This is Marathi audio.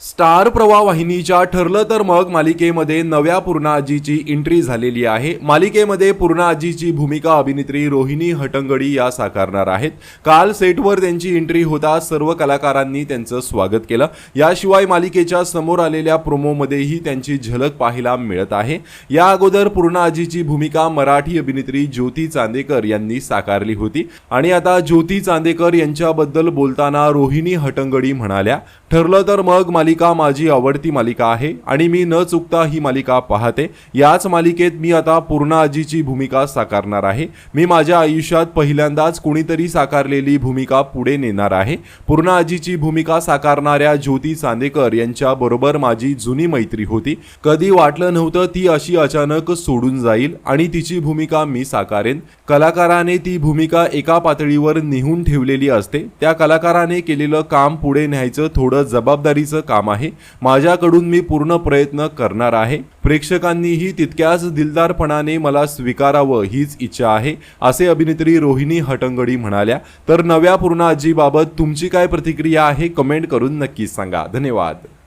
स्टार प्रवाह वाहिनीच्या ठरलं तर मग मालिकेमध्ये नव्या पूर्णाजीची एंट्री झालेली आहे. मालिकेमध्ये पूर्णा आजीची भूमिका अभिनेत्री रोहिणी हटंगडी या साकारणार आहेत. काल सेटवर त्यांची एंट्री होता सर्व कलाकारांनी त्यांचं स्वागत केलं. याशिवाय मालिकेच्या समोर आलेल्या प्रोमोमध्येही त्यांची झलक पाहायला मिळत आहे. या अगोदर पूर्णा आजीची भूमिका मराठी अभिनेत्री ज्योती चांदेकर यांनी साकारली होती. आणि आता ज्योती चांदेकर यांच्याबद्दल बोलताना रोहिणी हटंगडी म्हणाल्या ठरलं तर मग मालिका माझी आवडती मालिका आहे आणि मी न चुकता ही मालिका पाहते. याच मालिकेत मी आता पूर्ण आजीची भूमिका साकारणार आहे. मी माझ्या आयुष्यात पहिल्यांदाच कुणीतरी साकारलेली भूमिका पुढे नेणार आहे. पूर्ण आजीची भूमिका साकारणाऱ्या ज्योती चांदेकर यांच्या बरोबर माझी जुनी मैत्री होती. कधी वाटलं नव्हतं ती अशी अचानक सोडून जाईल आणि तिची भूमिका मी साकारेन. कलाकाराने ती भूमिका एका पातळीवर नेहून ठेवलेली असते. त्या कलाकाराने केलेलं काम पुढे न्यायचं थोडं जबाबदारीचं काम काम आहे. माझ्याकडून मी पूर्ण प्रयत्न करणार आहे. प्रेक्षकांनीही तितक्याच दिलदारपणाने मला स्वीकारावं हीच इच्छा आहे असे अभिनेत्री रोहिणी हटंगडी म्हणाल्या. तर नव्या पूर्ण आजीबाबत तुमची काय प्रतिक्रिया आहे कमेंट करून नक्कीच सांगा. धन्यवाद.